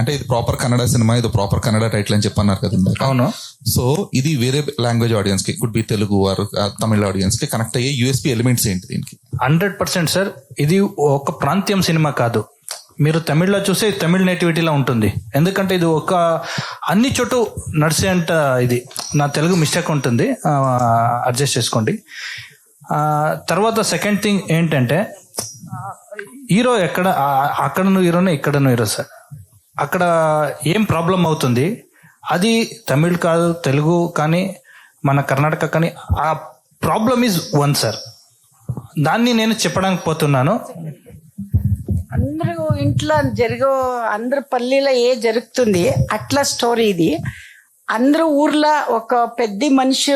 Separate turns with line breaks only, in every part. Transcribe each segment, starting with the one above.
అంటే ఇది ప్రాపర్ కన్నడ సినిమా ఇది ప్రాపర్ కన్నడ టైటిల్ అని చెప్పన్నారు కదా ఇందాక.
అవును.
సో ఇది వేరే లాంగ్వేజ్ ఆడియన్స్కి కుడ్ బి తెలుగు ఆర్ తమిళ ఆడియన్స్కి కనెక్ట్ అయ్యే యూఎస్పీ ఎలిమెంట్స్ ఏంటి దీనికి?
హండ్రెడ్ పర్సెంట్ సార్ ఇది ఒక ప్రాంతీయం సినిమా కాదు. మీరు తమిళ్ళో చూస్తే తమిళ్ నేటివిటీలో ఉంటుంది. ఎందుకంటే ఇది ఒక అన్ని చోటు నడిచే అంట ఇది. నా తెలుగు మిస్టేక్ ఉంటుంది. అడ్జస్ట్ చేసుకోండి. తర్వాత సెకండ్ థింగ్ ఏంటంటే హీరో ఎక్కడ అక్కడను హీరోనే ఇక్కడను హీరో సార్ అక్కడ ఏం ప్రాబ్లం అవుతుంది? అది తమిళ్ కాదు తెలుగు కానీ మన కర్ణాటక కానీ ఆ ప్రాబ్లం ఈజ్ వన్ సార్. దాన్ని నేను చెప్పడానికి పోతున్నాను.
అందరూ ఇంట్లో జరిగో అందరు పల్లీలో ఏ జరుగుతుంది అట్లా స్టోరీ ఇది. అందరూ ఊర్లో ఒక పెద్ద మనిషి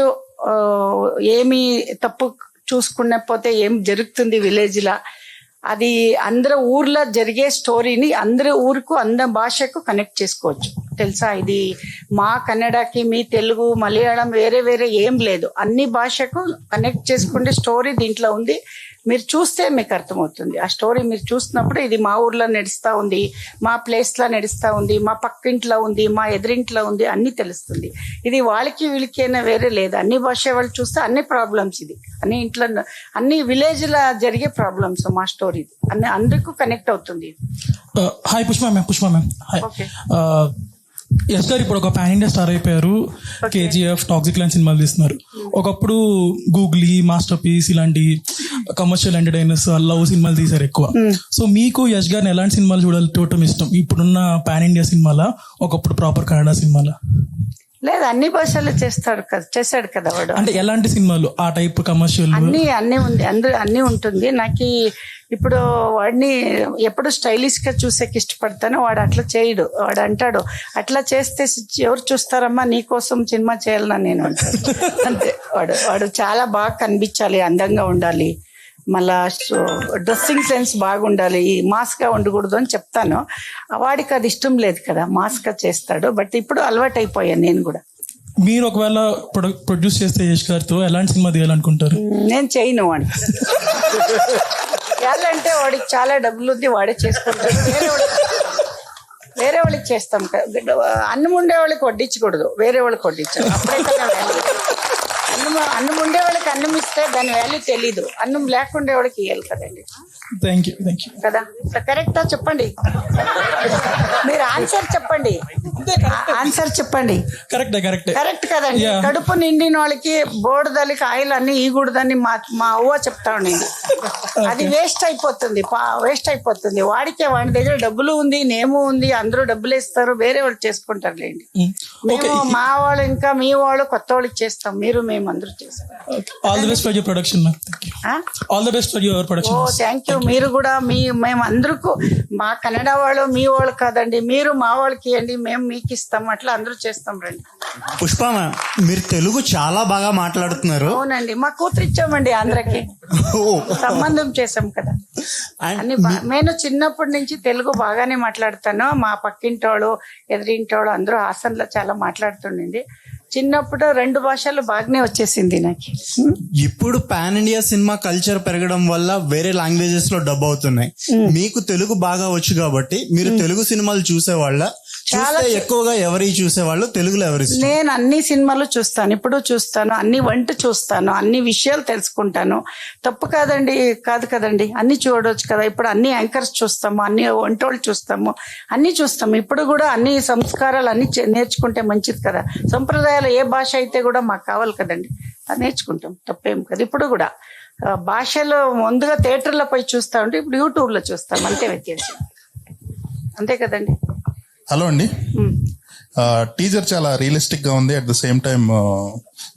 ఏమి తప్పు చూసుకునే పోతే ఏం జరుగుతుంది విలేజ్లో? అది అందరూ ఊర్లో జరిగే స్టోరీని అందరి ఊరుకు అందరి భాషకు కనెక్ట్ చేసుకోవచ్చు. తెలుసా? ఇది మా కన్నడకి మీ తెలుగు మలయాళం వేరే వేరే ఏం లేదు. అన్ని భాషకు కనెక్ట్ చేసుకునే స్టోరీ దీంట్లో ఉంది. మీరు చూస్తే మీకు అర్థమవుతుంది. ఆ స్టోరీ మీరు చూసినప్పుడు ఇది మా ఊర్లో నడుస్తా ఉంది మా ప్లేస్లో నడుస్తా ఉంది మా పక్కింట్లో ఉంది మా ఎదురింట్లో ఉంది అన్ని తెలుస్తుంది. ఇది వాళ్ళకి వీళ్ళకి అయినా వేరే లేదు. అన్ని భాష వాళ్ళు చూస్తే అన్ని ప్రాబ్లమ్స్ ఇది. అన్ని ఇంట్లో అన్ని విలేజ్లో జరిగే ప్రాబ్లమ్స్ మా స్టోరీ అన్ని అందరికీ కనెక్ట్ అవుతుంది.
Hi Pushpa ma'am Pushpa ma'am
hi.
Yash గారు ఇప్పుడు ఒక పాన్ ఇండియా స్టార్ అయిపోయారు. కేజీఎఫ్ టాక్సిక్ లైన్ సినిమాలు తీస్తున్నారు. ఒకప్పుడు గూగ్లీ మాస్టర్ పీస్ ఇలాంటి కమర్షియల్ ఎంటర్టైనర్స్ లవ్ సినిమాలు తీశారు ఎక్కువ. సో మీకు యష్ గారిని ఎలాంటి సినిమాలు చూడాలి చూడటం ఇష్టం? ఇప్పుడున్న పాన్ ఇండియా సినిమాలా? ఒకప్పుడు ప్రాపర్ కన్నడ సినిమాలా?
లేదు అన్ని భాషలు చేస్తాడు కదా చేశాడు కదా వాడు.
అంటే ఎలాంటి సినిమాలు? ఆ టైప్ కమర్షియల్
అన్ని అన్ని ఉంది అందరూ అన్ని ఉంటుంది. నాకు ఇప్పుడు వాడిని ఎప్పుడు స్టైలిష్గా చూసేకి ఇష్టపడతాను వాడు అట్లా చేయడు. వాడు అంటాడు అట్లా చేస్తే ఎవరు చూస్తారమ్మా? నీ కోసం సినిమా చేయాలన్నా నేను అంతే. వాడు వాడు చాలా బాగా కనిపించాలి అందంగా ఉండాలి. మళ్ళా డ్రెస్సింగ్ సెన్స్ బాగుండాలి మాస్క్గా ఉండకూడదు అని చెప్తాను. వాడికి అది ఇష్టం లేదు కదా మాస్క్గా చేస్తాడు. బట్ ఇప్పుడు అలవాటు అయిపోయాను నేను కూడా.
మీరు ఒకవేళ ప్రొడ్యూస్ చేస్తే యష్ గారితో ఎలాంటి సినిమా తీయాలనుకుంటారు?
నేను చేయను వాడిని చేయాలంటే వాడికి చాలా డబ్బులు ఉంది వాడే చేసుకుంటాడు. వేరే వాళ్ళకి వేరే వాళ్ళకి చేస్తాం అన్నం ఉండే వాళ్ళకి వడ్డించకూడదు వేరే వాళ్ళకి వడ్డించాలి. అప్పుడే కదా అన్నం. అన్నం ఉండే వాళ్ళకి అన్నం ఇస్తే దాని వాల్యూ తెలీదు. అన్నం లేకుండే వాళ్ళకి ఇవ్వాలి కదండి.
థ్యాంక్ యూ థ్యాంక్ యూ
కదా? కరెక్టా చెప్పండి. మీరు ఆన్సర్ చెప్పండి. ఆన్సర్ చెప్పండి.
కరెక్టే కరెక్టే
కరెక్ట్ కదండి. కడుపు నిండిన వాళ్ళకి బోర్డదలికి ఆయిల్ అన్ని ఈగూడదని మా మా అవ్వ చెప్తా ఉండింది. అది వేస్ట్ అయిపోతుంది వేస్ట్ అయిపోతుంది. వాడికే వాడి దగ్గర డబ్బులు ఉంది నేము ఉంది అందరూ డబ్బులు ఇస్తారు వేరే వాళ్ళు చేసుకుంటారులేండి
ఓకే
మేము మా వాళ్ళు ఇంకా మీ వాళ్ళు కొత్త వాళ్ళకి చేస్తాం మీరు మేము అందరూ చేస్తాం.
All the best for your production all the best for
your
production
thank you మీరు కూడా మీ మేము అందరికీ మా కన్నడ వాళ్ళు మీ వాళ్ళు కాదండి మీరు మా వాళ్ళకి ఇవ్వండి మేము మీకు ఇస్తాం అట్లా అందరూ చేస్తాం రండి.
పుష్ప మీరు తెలుగు చాలా బాగా మాట్లాడుతున్నారు.
అవునండి మా కూతురు ఇచ్చామండి ఆంధ్రకి. సంబంధం చేసాం కదా. అన్ని నేను చిన్నప్పటి నుంచి తెలుగు బాగానే మాట్లాడతాను. మా పక్కింటోళ్ళు ఎదిరింటోళ్ళు అందరూ హాసన్లో చాలా మాట్లాడుతుండింది చిన్నప్పుడు రెండు భాషలు బాగానే వచ్చేసింది నాకు.
ఇప్పుడు పాన్ ఇండియా సినిమా కల్చర్ పెరగడం వల్ల వేరే లాంగ్వేజెస్లో డబ్ అవుతున్నాయి. మీకు తెలుగు బాగా వచ్చు కాబట్టి మీరు తెలుగు సినిమాలు చూసేవాళ్ళ? చూస్తే ఎక్కువగా ఎవరి చూసేవాళ్ళు తెలుగులో ఎవరి?
నేను అన్ని సినిమాలు చూస్తాను ఇప్పుడు చూస్తాను అన్ని వంట చూస్తాను అన్ని విషయాలు తెలుసుకుంటాను. తప్పు కాదండి కాదు కదండి. అన్ని చూడవచ్చు కదా. ఇప్పుడు అన్ని యాంకర్స్ చూస్తాము అన్ని వంటోళ్ళు చూస్తాము అన్ని చూస్తాము. ఇప్పుడు కూడా అన్ని సంస్కారాలు అన్ని నేర్చుకుంటే మంచిది కదా. సంప్రదాయాలు ఏ భాష అయితే కూడా మాకు కావాలి కదండి. అది నేర్చుకుంటాం తప్పేం కదా. ఇప్పుడు కూడా భాషలో ముందుగా థియేటర్లో పోయి చూస్తా ఉంటే ఇప్పుడు యూట్యూబ్లో చూస్తాం అంతే వ్యత్యాసం. అంతే కదండి.
హలో అండి. టీజర్ చాలా రియలిస్టిక్గా ఉంది అట్ ద సేమ్ టైం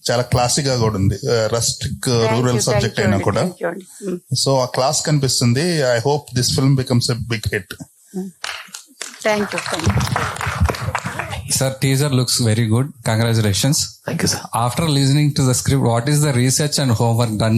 చాలా క్లాసిక్గా కూడా ఉంది రస్టిక్ రూరల్ సబ్జెక్ట్ అయినా
అండి,
కూడా
అండి.
సో ఆ క్లాస్ కనిపిస్తుంది I hope this film becomes a big hit
thank you thank you
Sir, teaser looks very good. Congratulations.
Thank you sir
After listening to the script, what is the research and homework done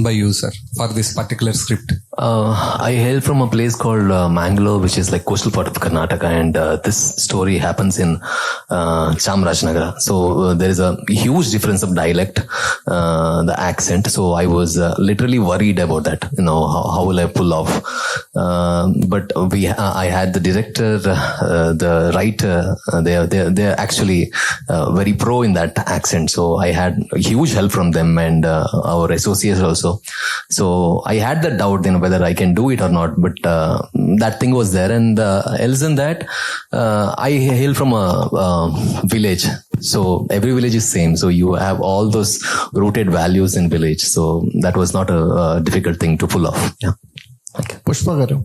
Uh, I hail from a place called uh, Mangalore, which is like coastal part of Karnataka, and uh, this story happens in uh, Chamarajanagar. So uh, there is a huge difference of dialect, uh, the accent. So I was uh, literally worried about that. You know, how, how will I pull off? But we, I had the director, the writer. They they are, they are actually very pro in that accent. So I had huge help from them and our associates also. So I had that doubt, you know, whether I can do it or not. But uh, that thing was there, and uh, else than that, uh, I hail from a, uh village. So every village is same. So you have all those rooted values in village. So that was not a, a difficult thing to pull off. Yeah. Okay.
Pushpa garu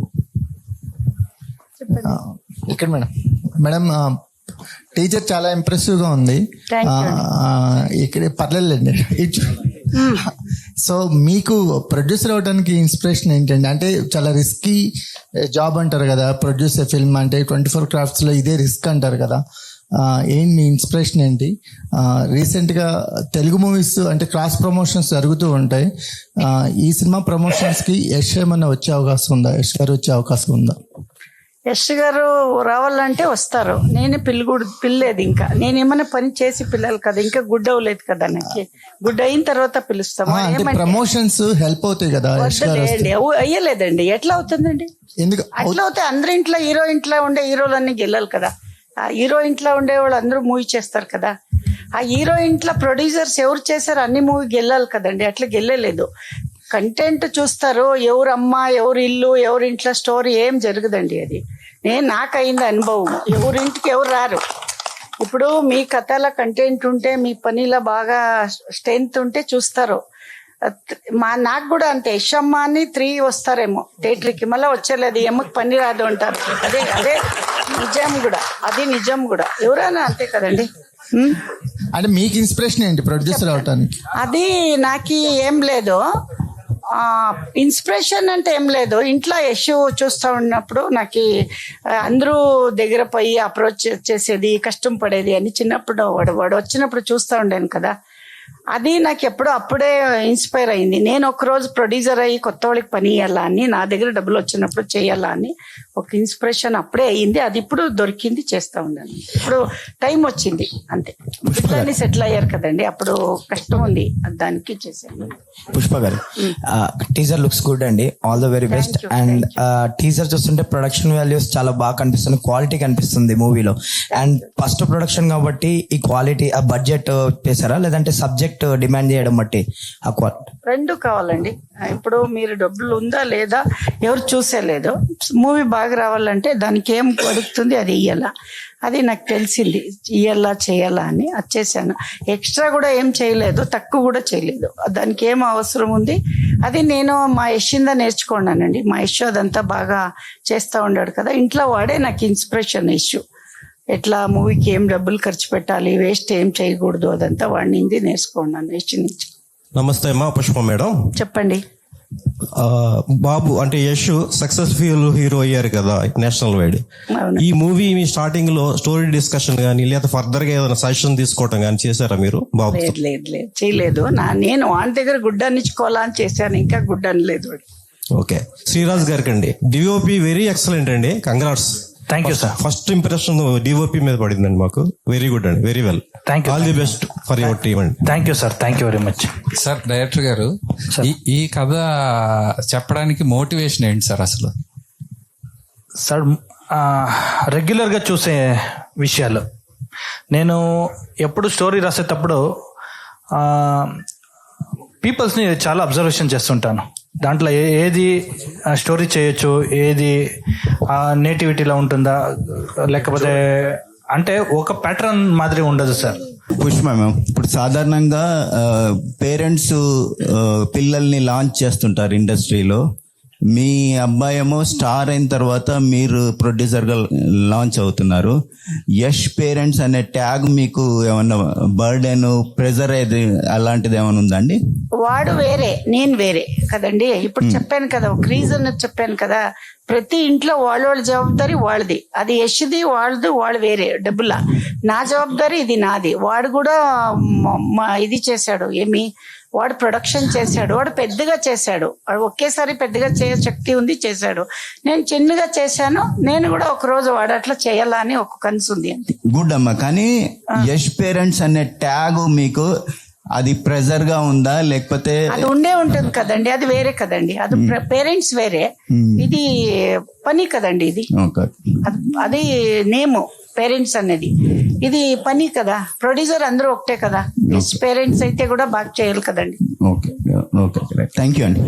ఆ, ఇక్కడ madam madam ఆ, teacher చాలా impressive గా ఉంది
Thank you.
ఆ, ఆ, ఇక్కడ పర్లేదులేండి ఇటు సో మీకు ప్రొడ్యూసర్ అవడానికి ఇన్స్పిరేషన్ ఏంటండి? అంటే చాలా రిస్కీ జాబ్ eh, అంటారు కదా ప్రొడ్యూసర్ ఫిల్మ్ అంటే ట్వంటీ ఫోర్ క్రాఫ్ట్స్లో ఇదే రిస్క్ అంటారు కదా. ఏం మీ ఇన్స్పిరేషన్ ఏంటి? రీసెంట్గా తెలుగు మూవీస్ అంటే క్రాస్ ప్రమోషన్స్ జరుగుతూ ఉంటాయి. ఈ సినిమా ప్రమోషన్స్కి యశ్ ఏమన్నా వచ్చే అవకాశం ఉందా? యశ్ గారు వచ్చే అవకాశం ఉందా?
యశ్ గారు రావాలంటే వస్తారు. నేను పిల్లగుడు పిల్లేదు ఇంకా. నేను ఏమైనా పని చేసి పిల్లలు కదా ఇంకా గుడ్ అవ్వలేదు కదా నాకు గుడ్ అయిన తర్వాత పిలుస్తాము.
ప్రమోషన్స్ హెల్ప్ అవుతాయి కదా
వద్దులేండి. అయ్యలేదండి. ఎట్లా అవుతుందండి?
ఎందుకు?
అట్లా అవుతే అందరి ఇంట్లో హీరో ఇంట్లో ఉండే హీరోలన్నీ గెలాలి కదా. ఆ హీరో ఇంట్లో ఉండే వాళ్ళు అందరూ మూవీ చేస్తారు కదా. ఆ హీరో ఇంట్లో ప్రొడ్యూసర్స్ ఎవరు చేశారు అన్ని మూవీ గెలాలి కదండి. అట్లా గెల్లలేదు. కంటెంట్ చూస్తారు ఎవరు అమ్మ ఎవరు ఇల్లు ఎవరి ఇంట్లో స్టోరీ ఏం జరగదండి అది. నేను నాకు అయింది అనుభవం ఎవరింటికి ఎవరు రారు. ఇప్పుడు మీ కథల కంటెంట్ ఉంటే మీ పనిలో బాగా స్ట్రెంత్ ఉంటే చూస్తారు. మా నాకు కూడా అంతే. యశమ్మ అని త్రీ వస్తారేమో. థియేటర్కి. మళ్ళీ వచ్చేలేదు ఎమ్మకి పని రాదు అంటారు. అదే అదే నిజం కూడా. అది నిజం కూడా. ఎవరైనా అంతే కదండి?
అంటే మీకు ఇన్స్పిరేషన్ ఏంటి ప్రొడ్యూసర్ అవటానికి?
అది నాకు ఏం లేదు. ఇన్స్పిరేషన్ అంటే ఏం లేదు. ఇంట్లో యశు చూస్తూ ఉన్నప్పుడు నాకు అందరూ దగ్గర పోయి అప్రోచ్ చేసేది కష్టం పడేది అని చిన్నప్పుడు వాడు వాడు వచ్చినప్పుడు చూస్తూ ఉండాను కదా. అది నాకు ఎప్పుడో అప్పుడే ఇన్స్పైర్ అయింది. నేను ఒక రోజు ప్రొడ్యూసర్ అయ్యి కొత్త వాళ్ళకి పని ఇవ్వాలా అని నా దగ్గర డబ్బులు వచ్చినప్పుడు చేయాలా అని ఒక ఇన్స్పిరేషన్ అప్పుడే అయింది అది ఇప్పుడు దొరికింది చేస్తూ ఉన్నాను. ఇప్పుడు టైం వచ్చింది అంతే. పిల్లల్ని సెటిల్ అయ్యారు కదండి అప్పుడు కష్టం ఉంది. దానికి చేశాను
పుష్ప గారు టీజర్ లుక్స్ గుడ్ అండి. All the very
best
and teaser చూస్తుంటే ప్రొడక్షన్ వాల్యూస్ చాలా బాగా కనిపిస్తుంది క్వాలిటీ కనిపిస్తుంది మూవీలో అండ్ ఫస్ట్ ప్రొడక్షన్ కాబట్టి ఈ క్వాలిటీ ఆ బడ్జెట్ చేశారా? లేదంటే సబ్జెక్ట్ డిమాండ్ చేయడం బట్టి ఆ
రెండు కావాలండి. ఇప్పుడు మీరు డబ్బులు ఉందా లేదా ఎవరు చూసేలేదు మూవీ బాగా రావాలంటే దానికి ఏం అడుగుతుంది అది ఇయ్యాలా. అది నాకు తెలిసింది. ఇయ్యాలా చేయాలా అని అది చేశాను ఎక్స్ట్రా కూడా ఏం చేయలేదు. తక్కువ కూడా చేయలేదు. దానికి ఏం అవసరం ఉంది? అది నేను మా యశింద నేర్చుకున్నానండి. మా యశ్ అదంతా బాగా చేస్తూ ఉన్నాడు కదా. ఇంట్లో వాడే నాకు ఇన్స్పిరేషన్ ఇష్యూ. ఎట్లా మూవీకి ఏం డబ్బులు ఖర్చు పెట్టాలి వేస్ట్ ఏం చేయకూడదు అదంతా వాడి నుంచి నేర్చుకున్నాను నుంచి
నమస్తే అమ్మా పుష్ప మేడం.
చెప్పండి.
బాబు అంటే యశ్ సక్సెస్ఫుల్ హీరో అయ్యారు కదా నేషనల్ వైడ్. ఈ మూవీ మీ స్టార్టింగ్లో స్టోరీ డిస్కషన్ గానీ లేదా ఫర్దర్గా ఏదైనా సజెషన్ తీసుకోవటం గానీ చేశారా మీరు బాబు
లేదు లేదు లేదు చేయలేదు. నా నేను వాని దగ్గర గుడ్డనిచ్చుకోవాలా అని చేశాను ఇంకా గుడ్డని లేదు వాడు.
ఓకే. శ్రీరాజ్ గారికి అండి డిఓపి వెరీ ఎక్సలెంట్ అండి. Congrats
thank you sir
first impression DOP మీద పడిందండి మాకు. వెరీ గుడ్ అండి. Very well
Thank you.
All the best for your team అండి.
Thank you sir thank you very much
sir director గారు ఈ ఈ కథ చెప్పడానికి మోటివేషన్ ఏంటి సార్ అసలు?
సార్ రెగ్యులర్గా చూసే విషయాలు. నేను ఎప్పుడు స్టోరీ రాసేటప్పుడు పీపుల్స్ని చాలా అబ్జర్వేషన్ చేస్తుంటాను. దాంట్లో ఏ- ఏది స్టోరీ చేయొచ్చు ఏది నేటివిటీలో ఉంటుందా? లేకపోతే అంటే ఒక ప్యాటర్న్ మాదిరి ఉండదు సార్.
పుష్ప మ్యామ్ ఇప్పుడు సాధారణంగా పేరెంట్స్ పిల్లల్ని లాంచ్ చేస్తుంటారు ఇండస్ట్రీలో. మీ అబ్బాయి ఏమో స్టార్ అయిన తర్వాత మీరు ప్రొడ్యూసర్గా లాంచ్ అవుతున్నారు. యష్ పేరెంట్స్ అనే ట్యాగ్ మీకు ఏమన్నా బర్డెన్ ప్రెజర్ ఏది అలాంటిది ఏమైనా ఉందండి
వాడు వేరే నేను వేరే కదండి. ఇప్పుడు చెప్పాను కదా ఒక రీజన్ చెప్పాను కదా. ప్రతి ఇంట్లో వాళ్ళ వాళ్ళ జవాబారి వాళ్ళది. అది యశ్ది వాళ్ళది వాళ్ళు వేరే డబ్బుల. నా జవాబారి ఇది నాది. వాడు కూడా ఇది చేశాడు. ఏమి? వాడు ప్రొడక్షన్ చేశాడు. వాడు పెద్దగా చేశాడు. వాడు ఒకేసారి పెద్దగా చేయ శక్తి ఉంది చేశాడు. నేను చిన్నగా చేశాను. నేను కూడా ఒక రోజు వాడు అట్లా చేయాలా అని ఒక కనసు ఉంది అంతే.
గుడ్ అమ్మా. కానీ యష్ పేరెంట్స్ అనే ట్యాగ్ మీకు అది ప్రెజర్గా ఉందా? లేకపోతే
అది ఉండే ఉంటుంది కదండి. అది వేరే కదండి. అది పేరెంట్స్ వేరే. ఇది పని కదండి ఇది.
ఓకే
అది- అది నేము పేరెంట్స్ అనేది ఇది పని కదా. ప్రొడ్యూసర్ అందరూ ఒకటే కదా. పేరెంట్స్ అయితే కూడా బాగా చేయాలి కదండి.
ఓకే ఓకే థ్యాంక్ యూ అండి